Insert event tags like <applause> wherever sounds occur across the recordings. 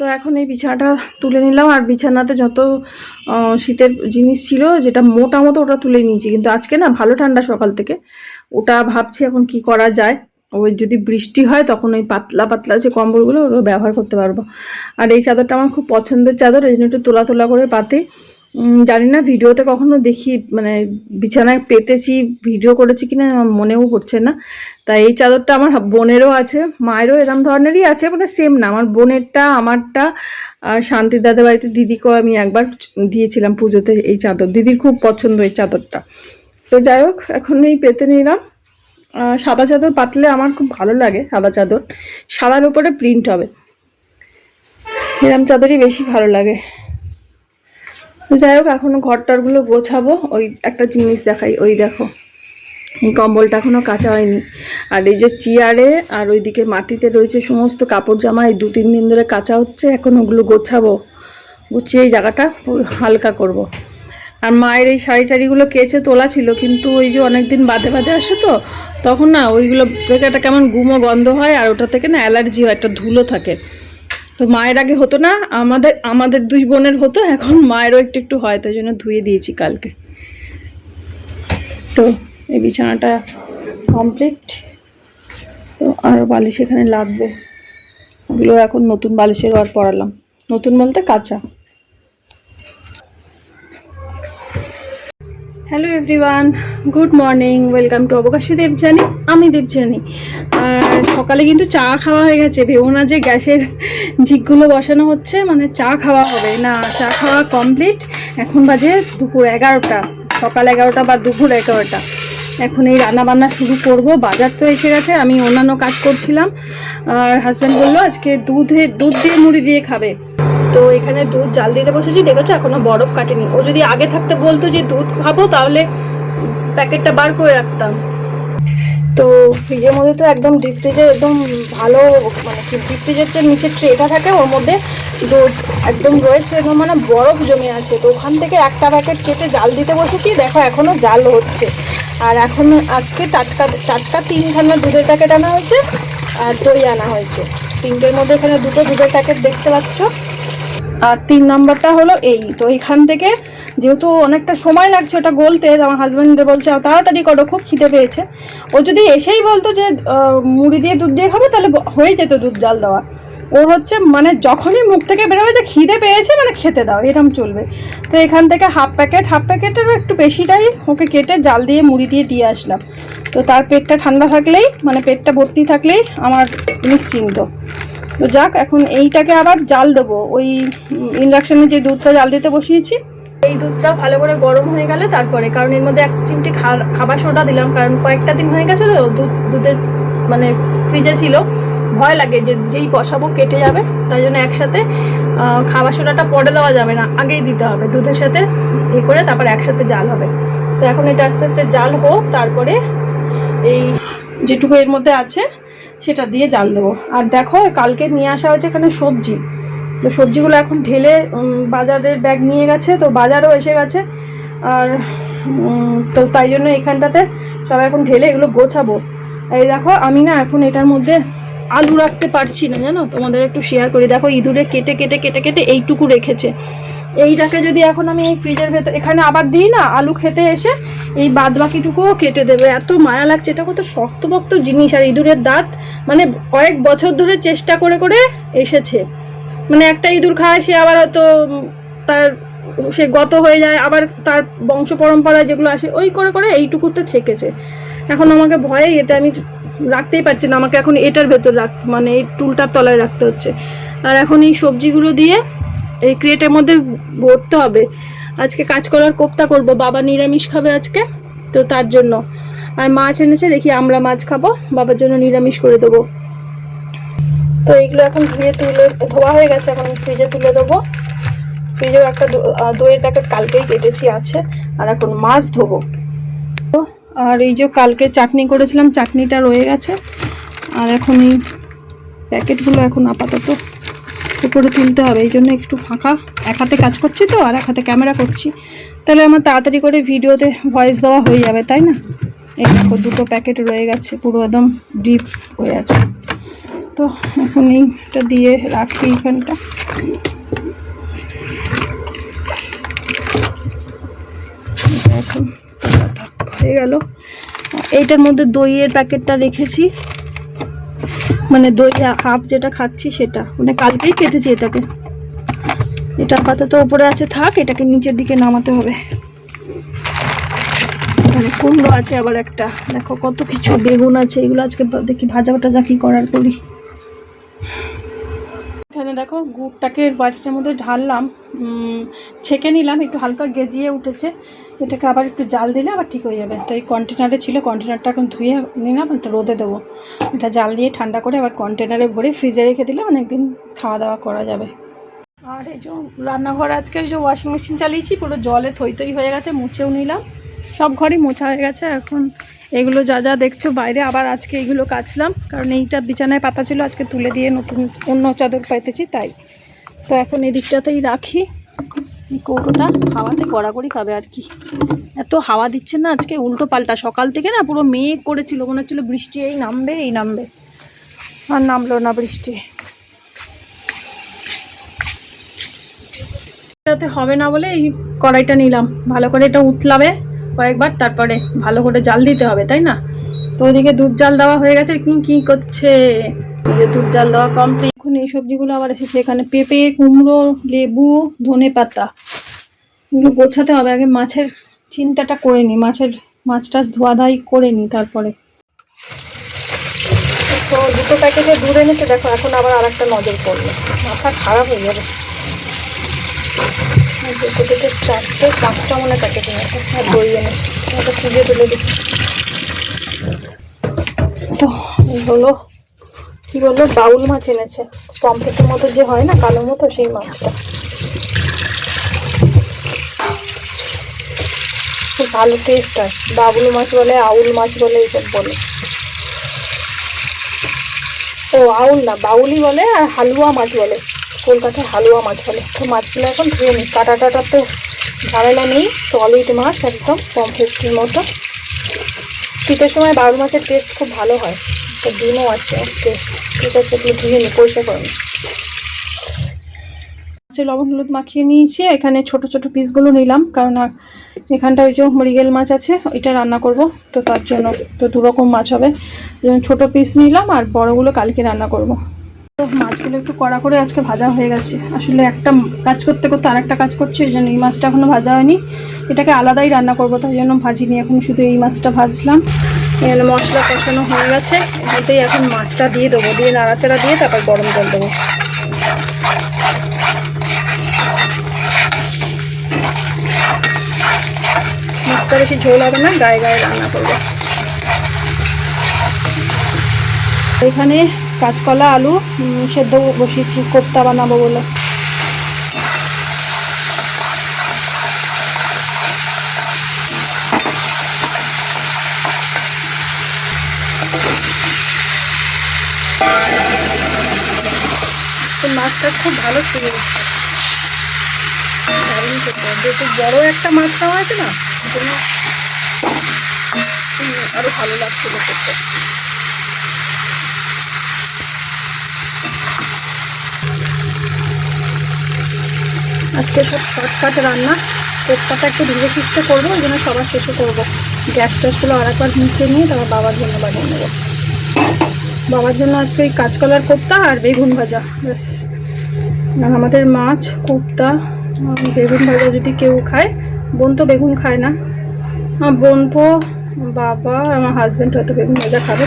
তো এখন এই বিছানাটা তুলে নিলাম। আর বিছানাতে যত শীতের জিনিস ছিল, যেটা মোটা মতো ওটা তুলে নিয়েছি। কিন্তু আজকে না ভালো ঠান্ডা সকাল থেকে। ওটা ভাবছি এখন কি করা যায়। ওই যদি বৃষ্টি হয়, তখন ওই পাতলা পাতলা যে কম্বলগুলো, ওগুলো ব্যবহার করতে পারব। আর এই চাদরটা আমার খুব পছন্দের চাদর, এই জন্য একটু তোলা তোলা করে পাতি। জানি না ভিডিওতে কখনো দেখি মানে বিছানায় পেতেছি, ভিডিও করেছি কিনা আমার মনেও পড়ছে না। তাই এই চাদরটা আমার বোনেরও আছে, মায়েরও এরম ধরনেরই আছে মানে সেম না। আমার বোনেরটা, আমারটা আর শান্তির দাদা বাড়িতে দিদিকেও আমি একবার দিয়েছিলাম পুজোতে এই চাদর। দিদির খুব পছন্দ এই চাদরটা। তো যাই হোক, এখন এই পেতে নিলাম। সাদা চাদর পাতলে আমার খুব ভালো লাগে, সাদা চাদর। সাদার উপরে প্রিন্ট হবে। এরম চাদরই বেশি ভালো লাগে। তো যাই হোক, এখনও ঘরটারগুলো গোছাবো। ওই একটা জিনিস দেখাই, ওই দেখো। এই কম্বলটা এখনও কাঁচা হয়নি। আর এই যে চেয়ারে আর ওইদিকে মাটিতে রয়েছে সমস্ত কাপড় জামা, এই দু তিন দিন ধরে কাঁচা হচ্ছে, এখন ওগুলো গোছাবো। গুছিয়ে এই জায়গাটা হালকা করব। আর মায়ের এই শাড়ি টাড়িগুলো কেচে তোলা ছিল, কিন্তু ওই যে অনেক দিন বাদে বাদে আসে তো, তখন না ওইগুলো একটা কেমন গুমো গন্ধ হয়, আর ওটা থেকে না অ্যালার্জি হয়, একটা ধুলো থাকে। তো মায়ের আগে হতো না, আমাদের আমাদের দুই বোনের হতো, এখন মায়েরও একটু একটু হয়, তাই জন্য ধুয়ে দিয়েছি কালকে। তো এই বিছানাটা কমপ্লিট তো আরও বালিশ এখানে লাগবে। ওগুলো এখন নতুন বালিশের আর পড়ালাম নতুন বলতে কাঁচা। Hello everyone good morning welcome to Abokashi Debjani আমি দেবজানি আর সকালে কিন্তু চা খাওয়া হয়ে গেছে। ভেবো না যে গ্যাসের ঝিকগুলো বসানো হচ্ছে। মানে চা খাওয়া হবে। না, চা খাওয়া কমপ্লিট এখন বাজে দুপুর এগারোটা। সকাল এগারোটা বা দুপুর এগারোটা। এখন এই রান্না বান্না শুরু করব। বাজার তো এসে গেছে। আমি অন্যান্য কাজ করছিলাম। আর হাজব্যান্ড বলল, আজকে দুধে, দুধ দিয়ে মুড়ি দিয়ে খাবে। তো এখানে দুধ জাল দিতে বসেছি। দেখেছ, এখনও বরফ কাটেনি। ও যদি আগে থাকতে বলতো যে দুধ খাব, তাহলে প্যাকেটটা বার করে রাখতাম। তো ফ্রিজের মধ্যে তো একদম ডিপ ফ্রিজে একদম ভালো মানে ডিপ ফ্রিজের যে নিচে ট্রেটা থাকে, ওর মধ্যে দুধ একদম রয়েছে, একদম মানে বরফ জমে আছে। তো ওখান থেকে একটা প্যাকেট কেটে জাল দিতে বসেছি। দেখো, এখনও জাল হচ্ছে। আর এখন আজকে টাটকা টাটকা তিনখানা দুধের প্যাকেট আনা হয়েছে, আর দই আনা হয়েছে। তিনটের মধ্যে এখানে দুটো দুধের প্যাকেট দেখতে পাচ্ছ। আর তিন নাম্বারটা হলো এই। তো এইখান থেকে যেহেতু অনেকটা সময় লাগছে ওটা গলতে আমার হাজব্যান্ড বলছে তাড়াতাড়ি করো, খুব খিদে পেয়েছে। ও যদি এসেই বলতো যে মুড়ি দিয়ে দুধ দিয়ে খাব, তাহলে হয়ে যেত দুধ জাল দেওয়া। ওর হচ্ছে মানে যখনই মুখ থেকে বেরোবে যে খিদে পেয়েছে মানে খেতে দাও এরকম চলবে। তো এখান থেকে হাফ প্যাকেট হাফ প্যাকেটেরও একটু বেশিটাই ওকে কেটে জাল দিয়ে, মুড়ি দিয়ে দিয়ে আসলাম। তো তার পেটটা ঠান্ডা থাকলেই মানে পেটটা ভর্তি থাকলেই আমার নিশ্চিন্ত। তো যাক, এখন এইটাকে আবার জাল দেবো। ওই ইন্ডাকশানে যে দুধটা জাল দিতে বসিয়েছি। এই দুধটা ভালো করে গরম হয়ে গেলে তারপরে, কারণ এর মধ্যে এক চিমটি খাবার সোডা দিলাম, কারণ কয়েকটা দিন হয়ে গেছে তো, দুধ, দুধের মানে ফ্রিজে ছিল। ভয় লাগে যে যেই বসাবো কেটে যাবে, তাই জন্য একসাথে খাবার সোডাটা পরে দেওয়া যাবে না, আগেই দিতে হবে দুধের সাথে এ করে, তারপর একসাথে জাল হবে। তো এখন এটা আস্তে আস্তে জাল হোক, তারপরে এই যেটুকু এর মধ্যে আছে সেটা দিয়ে জাল দেবো। আর দেখো, কালকে নিয়ে আসা হয়েছে এখানে সবজি। তো সবজিগুলো এখন ঢেলে বাজারের ব্যাগ নিয়ে গেছে, তো বাজারও এসে গেছে। আর তো তাই জন্য এখানটাতে সবাই এখন ঢেলে এগুলো গোছাবো। এই দেখো, আমি না এখন এটার মধ্যে আলু রাখতে পারছি না, জানো? তোমাদের একটু শেয়ার করি। দেখো, ইঁদুরে কেটে কেটে কেটে কেটে এইটুকু রেখেছে। এইটাকে যদি এখন আমি এই ফ্রিজের ভেতর এখানে আবার দিই না, আলু খেতে এসে এই বাদ বাকিটুকুও কেটে দেবে। এত মায়া লাগছে, এটা কত শক্তপোক্ত জিনিস। আর ইঁদুরের দাঁত মানে কয়েক বছর ধরে চেষ্টা করে করে এসেছে। মানে একটা ইঁদুর খায়, সে আবার হয়তো তার সে গত হয়ে যায়, আবার তার বংশ পরম্পরায় যেগুলো আসে, ওই করে করে এইটুকুতে ঠেকেছে এখন আমাকে ভয়ে এটা আমি রাখতেই পারছি না, আমাকে এখন এটার ভেতর রাখ মানে এই টুলটার তলায় রাখতে হচ্ছে। আর এখন এই সবজিগুলো দিয়ে এই ক্রেটের মধ্যে ভরতে হবে। আজকে কাঁচকলার কোপ্তা করব। বাবা নিরামিষ খাবে আজকে, তো তার জন্য। আর মাছ এনেছে, দেখি আমরা মাছ খাব, বাবার জন্য নিরামিষ করে দেবো। তো এইগুলো এখন ধুয়ে তুলে, ধোয়া হয়ে গেছে, এখন ফ্রিজে তুলে দেবো। ফ্রিজেও একটা দইয়ের প্যাকেট কালকেই কেটেছি আছে, আর এখন মাছ ধোবো। আর এই যে কালকে চাটনি করেছিলাম, চাটনিটা রয়ে গেছে। আর এখন এই প্যাকেটগুলো এখন আপাতত উপরে তুলতে হবে, এই জন্য একটু ফাঁকা। এক হাতে কাজ করছি তো, আর এক হাতে ক্যামেরা করছি। তাহলে আমার তাড়াতাড়ি করে ভিডিওতে ভয়েস দেওয়া হয়ে যাবে, তাই না? এই দেখো, দুটো প্যাকেট রয়ে গেছে, পুরো একদম ডিপ হয়ে আছে। তো এখন এইটা দিয়ে রাখি এখানটা এখন, হয়ে গেল। এইটার মধ্যে দইয়ের প্যাকেটটা রেখেছি। মানে দই হাফ যেটা খাচ্ছি সেটা। মানে কালকেই কেটেছি এটাকে। এটা আপাতত উপরে আছে থাক, এটাকে নিচের দিকে নামাতে হবে। কুমড়ো আছে আবার একটা। দেখো কত কিছু বেগুন আছে, এগুলো আজকে দেখি ভাজা টাজা কি করার করি। এখানে দেখো গুড়টাকে বাটিটার মধ্যে ঢাললাম। ছেঁকে নিলাম, একটু হালকা গেজিয়ে উঠেছে। এটাকে আবার একটু জাল দিলে আবার ঠিক হয়ে যাবে। তো এই কন্টেনারে ছিল কন্টেনারটা এখন ধুয়ে নিলাম একটা রোদে দেবো। এটা জাল দিয়ে ঠান্ডা করে আবার কন্টেনারে ভরে ফ্রিজে রেখে দিলে অনেকদিন খাওয়া দাওয়া করা যাবে। আর এই যে রান্নাঘর আজকে ওই যে ওয়াশিং মেশিন চালিয়েছি, পুরো জলে থই থই হয়ে গেছে, মুছেও নিলাম। সব ঘরই মোছা হয়ে গেছে, এখন এগুলো যা যা দেখছ বাইরে আবার আজকে এগুলো কাচলাম, কারণ এইটা বিছানায় পাতা ছিল, আজকে তুলে দিয়ে নতুন অন্য চাদর পাইতেছি তাই। তো এখন এই দিকটাতেই রাখি। কৌটোটা হাওয়াতে গড়াগড়ি খাবে আর কি। এত হাওয়া দিচ্ছে না আজকে, উল্টো পাল্টা। সকাল থেকে না পুরো মেঘ করেছিল, মনে হচ্ছিল বৃষ্টি এই নামবে এই নামবে। আর নামলো না বৃষ্টি। এটাতে হবে না বলে এই কড়াইটা নিলাম। ভালো করে এটা উতলাবে কয়েকবার, তারপরে ভালো করে জাল দিতে হবে, তাই না? তো ওদিকে দুধ জাল দেওয়া হয়ে গেছে। কি কি করছে? দুধ জাল দেওয়া কমপ্লিট এখন এই সবজিগুলো আবার এসেছে। এখানে পেঁপে, কুমড়ো, লেবু, ধনে পাতা। এগুলো গোছাতে হবে। আগে মাছের চিন্তাটা করে নি। মাছের, মাছ টাছ ধোয়া ধাই করে নি তারপরে। তো দুটো প্যাকেটে দুধ এনেছে। দেখো, এখন আবার আর একটা নজর পড়ল। মাথা খারাপ হয়ে যাবে। দুটো চারটে, পাঁচটা মনে প্যাকেট এনেছে আর দই এনেছে। তুলে দিচ্ছি তো হলো কি বলল বাউল মাছ এনেছে। পম্পলেটের মতো যে হয় না, কালো মতো, সেই মাছটা। খুব ভালো টেস্ট হয়। বাবুল মাছ বলে, আউল মাছ বলে, এইসব বলে। ও, আউল না বাউলি বলে, আর হালুয়া মাছ বলে। কলকাতায় হালুয়া মাছ বলে। তো মাছগুলো এখন ধুয়ে নিই। কাটা টাটা তো ঝামেলা নেই সলিড মাছ একদম পমফ্রেটের মতো। শীতের সময় বাউল মাছের টেস্ট খুব ভালো হয়। তো ডিমও আছে, ওকে, ঠিক আছে এগুলো ধুয়ে নিই পরিষ্কার করে মাছের লবণ হলুদ মাখিয়ে নিয়েছি, এখানে ছোট ছোট পিসগুলো নিলাম, কারণ এখানটা ওই যে মৃগেল মাছ আছে, ওইটা রান্না করব, তো তার জন্য তো দু রকম মাছ হবে। ছোট পিস নিলাম, আর বড়গুলো কালকে রান্না করব। তো মাছগুলো একটু কড়া করে আজকে ভাজা হয়ে গেছে। আসলে একটা কাজ করতে করতে আরেকটা কাজ করছি, ওই জন্য এই মাছটা এখনও ভাজা হয়নি। এটাকে আলাদাই রান্না করব, তাই জন্য ভাজিনি, এখন শুধু এই মাছটা ভাজলাম। এখানে মশলা কষানো হয়ে গেছে। এটাই এখন মাছটা দিয়ে দেবো। দিয়ে নাড়াচাড়া দিয়ে তারপর গরম জল দেবো। মাছটা বেশি ঝোল হবে না, গায়ে গায়ে রান্না করব। এখানে কাঁচকলা, আলু সেদ্ধ বসিয়েছি, কোপ্তা বানাবো বলে। মাছটা খুব ভালো ছিল। দারুণ খেতে যেহেতু বড় একটা মাছ খাওয়া আছে না জন্য আরও ভালো লাগছিল খেতে। আজকে সব শর্টকাট রান্না। কোপ্তাটা একটু ধীরে সুস্থে করব, ওই জন্য সবার শেষে করব। গ্যাস ট্যাসগুলো আর একবার মুছে নিয়ে তারপর বাবার জন্য বানিয়ে নেব। বাবার জন্য আজকে ওই কাঁচকলার কোপ্তা আর বেগুন ভাজা, ব্যাস। আর আমাদের মাছ কোপ্তা বেগুন ভাজা যদি কেউ খায়, বোন তো বেগুন খায় না। বোন তো বাবা আমার হাজব্যান্ড হয়তো বেগুন ভাজা খাবে।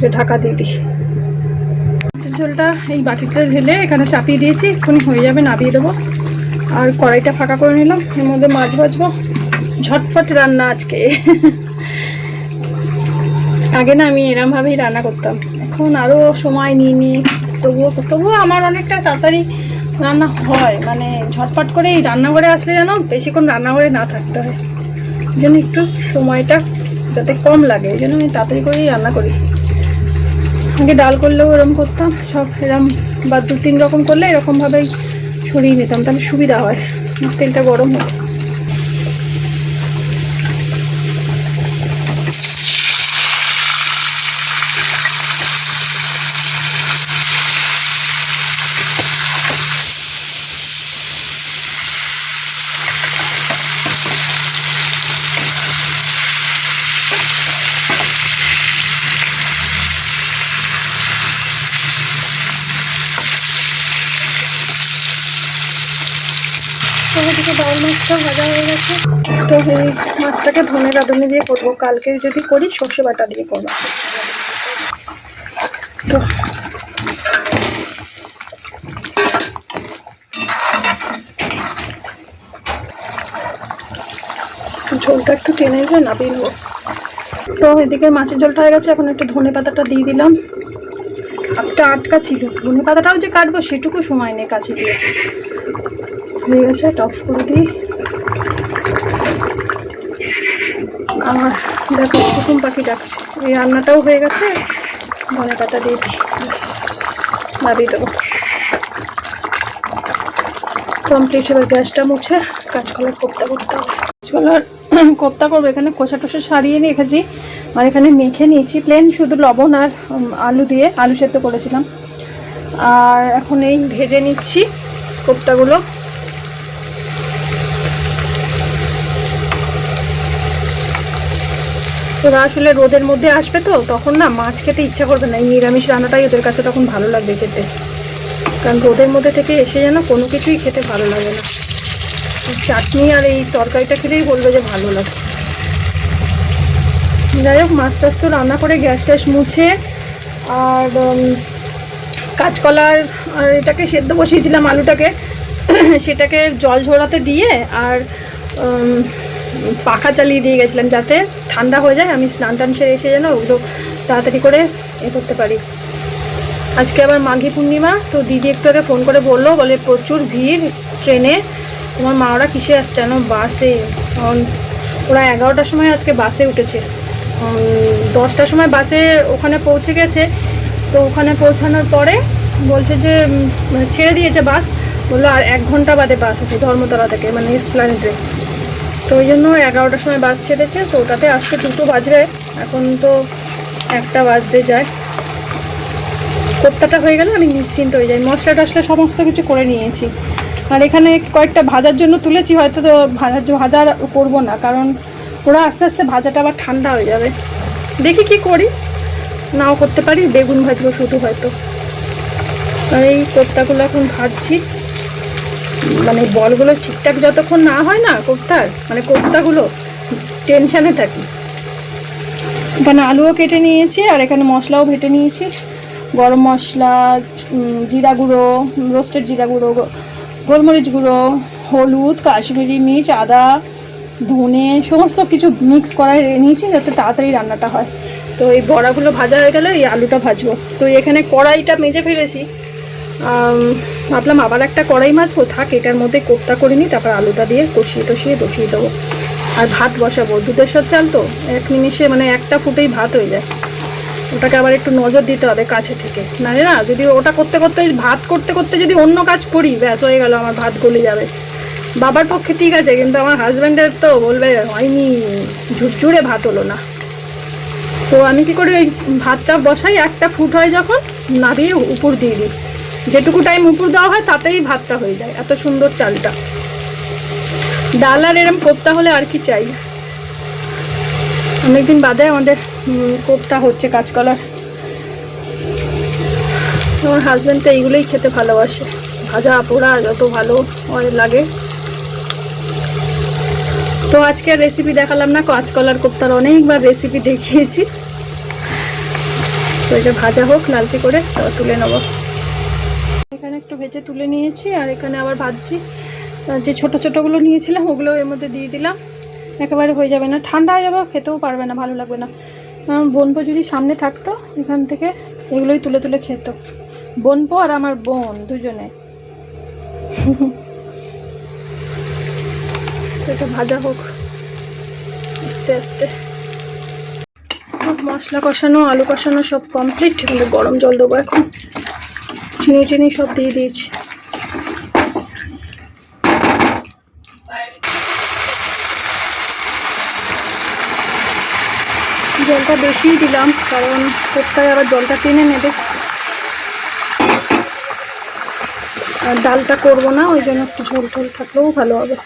যে ঢাকা দিয়ে দিই। মাছের ঝোলটা এই বাটিতে ঢেলে এখানে চাপিয়ে দিয়েছি, এক্ষুনি হয়ে যাবে নামিয়ে দেবো। আর কড়াইটা ফাঁকা করে নিলাম, এর মধ্যে মাছ ভাজবো। ঝটফট রান্না আজকে। আগে না আমি এরমভাবেই রান্না করতাম। এখন আরও সময় নিয়ে নিয়ে তবুও তবুও আমার অনেকটা তাড়াতাড়ি রান্না হয়। মানে ঝটপট করে এই রান্নাঘরে আসলে যেন বেশিক্ষণ রান্নাঘরে না থাকতে হয়। এই জন্য একটু সময়টা যাতে কম লাগে, এই জন্য আমি তাড়াতাড়ি করেই রান্না করি। আগে ডাল করলেও এরকম করতাম, সব এরম বা দু তিন রকম করলে এরকমভাবেই সরিয়ে নিতাম, তাহলে সুবিধা হয়। তেলটা গরম হয় ওদিকে ডাল মাছটা ভাজা হয়ে গেছে। তো এই মাছটাকে ধনে রাঁধুনি দিয়ে করব। কালকে যদি করি সর্ষে বাটা দিয়ে করব। তো ঝোলটা একটু টেনে গেলে নামিয়ে নেব তো এদিকে মাছের ঝোলটা হয়ে গেছে। এখন একটু ধনে পাতাটা দিয়ে দিলাম। একটা আটকা ছিল। ধনে পাতাটাও যে কাটবো সেটুকু সময় নেই কাছে দিয়ে। হয়ে গেছে টপ করে দিই। আমার দেখো কুকুম পাখি ডাকছে। এই রান্নাটাও হয়ে গেছে, ধনে পাতা দিয়ে দিই। দেবো। কমপ্লিট এবার গ্যাসটা মুছে কাঁচকলার কোপ্তা করতে হবে। কাঁচকলার <clears throat> কোপ্তা করব, এখানে কষা টষা সারিয়ে রেখেছি আর এখানে মেখে নিয়েছি প্লেন শুধু লবণ আর আলু দিয়ে, আলু সেদ্ধ করেছিলাম। আর এখন এই ভেজে নিচ্ছি কোপ্তাগুলো। ওরা আসলে রোদের মধ্যে আসবে তো, তখন না মাছ খেতে ইচ্ছা করবে না। এই নিরামিষ রান্নাটাই ওদের কাছে তখন ভালো লাগবে খেতে। কারণ রোদের মধ্যে থেকে এসে যেন কোনো কিছুই খেতে ভালো লাগে না। চাটনি আর এই তরকারিটা খেলেই বলবে যে ভালো লাগে। যাই হোক, মাছ টাছ তো রান্না করে গ্যাস ট্যাস মুছে আর কাঁচকলার আর এটাকে সেদ্ধ বসিয়েছিলাম আলুটাকে। সেটাকে জল ঝরাতে দিয়ে আর পাখা চালিয়ে দিয়ে গেছিলাম যাতে ঠান্ডা হয়ে যায়, আমি স্নান টান সেরে এসে যেন ওগুলো তাড়াতাড়ি করে এ করতে পারি। আজকে আবার মাঘী পূর্ণিমা, তো দিদি একটু আগে ফোন করে বলল, বলে প্রচুর ভিড় ট্রেনে, তোমার মা ওরা কিসে আসছে যেন বাসে। ওরা এগারোটার সময় আজকে বাসে উঠেছে। দশটার সময় বাসে ওখানে পৌঁছে গেছে। তো ওখানে পৌঁছানোর পরে বলছে যে মানে ছেড়ে দিয়েছে বাস। বলল আর এক ঘণ্টা বাদে বাস আছে ধর্মতলা থেকে মানে এসপ্লানেডে তো ওই জন্য এগারোটার সময় বাস ছেড়েছে, তো ওটাতে আসতে দুটো বাজবে। এখন তো একটা বাজতে যায়। কোপ্তাটা হয়ে গেলে আমি নিশ্চিন্ত হয়ে যাই। মশলা টশলা সমস্ত কিছু করে নিয়েছি। আর এখানে কয়েকটা ভাজার জন্য তুলেছি, হয়তো তো ভাজার ভাজা করব না, কারণ ওরা আস্তে আস্তে ভাজাটা আবার ঠান্ডা হয়ে যাবে। দেখি কি করি। নাও করতে পারি, বেগুন ভাজবো শুধু হয়তো। আর এই কোপ্তাগুলো এখন ভাজছি। মানে বলগুলো ঠিকঠাক যতক্ষণ না হয় না কোপ্তার মানে কোপ্তাগুলো টেনশানে থাকি। এখানে আলুও কেটে নিয়েছি আর এখানে মশলাও ভেটে নিয়েছি। গরম মশলা জিরা গুঁড়ো, রোস্টেড জিরা গুঁড়ো গোলমরিচ গুঁড়ো, হলুদ, কাশ্মীরি মির্চ, আদা, ধনে, সমস্ত কিছু মিক্স করায় নিয়েছি যাতে তাড়াতাড়ি রান্নাটা হয়। তো এই বড়াগুলো ভাজা হয়ে গেলে এই আলুটা ভাজবো। তো এখানে কড়াইটা মেজে ফেলেছি। ভাবলাম আবার একটা কড়াই মাছবো, থাক, এটার মধ্যে কোপ্তা করে নিই তারপর আলুটা দিয়ে কষিয়ে টষিয়ে বসিয়ে দেবো। আর ভাত বসাবো দুধেশ্বর চাল তো, এক নিমিষে মানে একটা ফুটেই ভাত হয়ে যায়। ওটাকে আবার একটু নজর দিতে হবে কাছে থেকে। না না, যদি ওটা করতে করতে, ভাত করতে করতে যদি অন্য কাজ করি, ব্যাস, হয়ে গেল, আমার ভাত গলে যাবে। বাবার পক্ষে ঠিক আছে, কিন্তু আমার হাজব্যান্ডের তো বলবে, হয়নি, ঝুরঝুরে ভাত হলো না। তো আমি কি করি ওই ভাতটা বসাই, একটা ফুট হয় যখন, নাবিয়ে উপর দিয়ে দিই। যেটুকু টাইম উপর দেওয়া হয়, তাতেই ভাতটা হয়ে যায়, এত সুন্দর চালটা। ডাল আর এরম কোপ্তা হলে আর কি চাই? অনেকদিন বাদে আমাদের কোপ্তা হচ্ছে কাঁচকলার। আমার হাজব্যান্ড তো এইগুলোই খেতে ভালোবাসে। ভাজা পোড়া যত ভালো লাগে। তো আজকে রেসিপি দেখালাম না, কাঁচকলার কোপ্তার অনেকবার রেসিপি দেখিয়েছি। তো এটা ভাজা হোক, লালচে করে তুলে নেব। একটু ভেজে তুলে নিয়েছি, আর এখানে আবার ভাজছি। যে ছোট ছোটগুলো নিয়েছিলাম, ওগুলো এর মধ্যে দিয়ে দিলাম। একেবারে হয়ে যাবে না। ঠান্ডা হয়ে যাবে, খেতেও পারবে না, ভালো লাগবে না। বোনপো যদি সামনে থাকতো, এখান থেকে এগুলোই তুলে তুলে খেত। বোনপো আর আমার বোন দুজনে। এটা ভাজা হোক, আস্তে আস্তে। মশলা কষানো, আলু কষানো সব কমপ্লিট গরম জল দেবো এখন। চিনি টিনি সব দিয়ে দিয়েছি। জলটা বেশিই দিলাম, কারণ কোপ্তায় আবার জলটা টেনে নেবে? আর ডালটা করব না, ওই জন্য একটু ঝোল ঝোল থাকলেও ভালো হবে।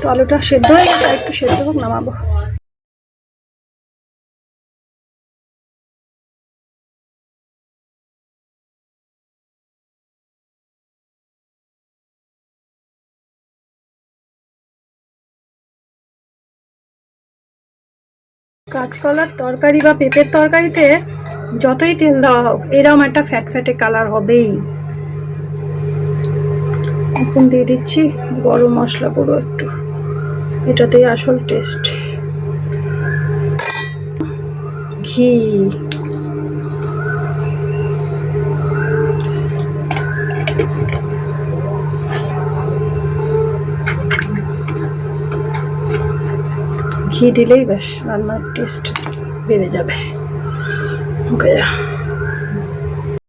তো আলুটা সেদ্ধ হয়ে গেছে একটু সেদ্ধ হোক, নামাবো। কাঁচকলার তরকারি বা পেঁপের তরকারিতে যতই তেল দেওয়া হোক এরকম একটা ফ্যাট ফ্যাটে কালার হবেই। এখন দিয়ে দিচ্ছি গরম মশলা গুঁড়ো একটু। এটাতেই আসল টেস্ট ঘি। ঘি দিলেই ব্যাস রান্নার টেস্ট বেড়ে যাবে। ওকে